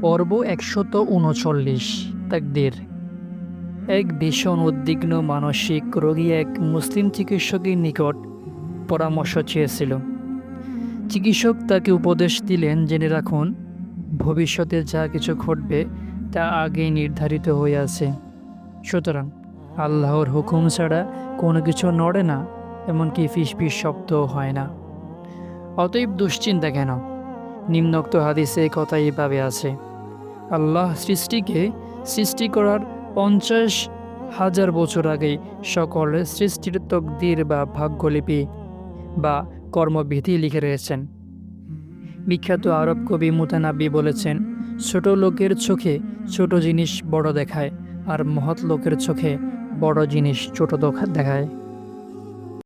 পর্ব একশত উনচল্লিশ, তাকদির। এক ভীষণ উদ্বিগ্ন মানসিক রোগী এক মুসলিম চিকিৎসকের নিকট পরামর্শ চেয়েছিল। চিকিৎসক তাকে উপদেশ দিলেন, জেনে রাখুন, ভবিষ্যতে যা কিছু ঘটবে তা আগেই নির্ধারিত হয়ে আছে। সুতরাং আল্লাহর হুকুম ছাড়া কোনো কিছু নড়ে না, এমনকি ফিসফিস শব্দও হয় না। অতএব দুশ্চিন্তা কেন? নিম্নোক্ত হাদিসে কথা এইভাবে আছে। আল্লাহ সৃষ্টিকে সৃষ্টি করার পঞ্চাশ হাজার বছর আগে সকল সৃষ্টির তকদির বা ভাগ্যলিপি বা কর্মবিধি লিখে রয়েছেন বিখ্যাত আরব কবি মুতানাব্বি বলেছেন, ছোট লোকের চোখে ছোট জিনিস বড় দেখায়, আর মহৎ লোকের চোখে বড় জিনিস ছোট দেখায়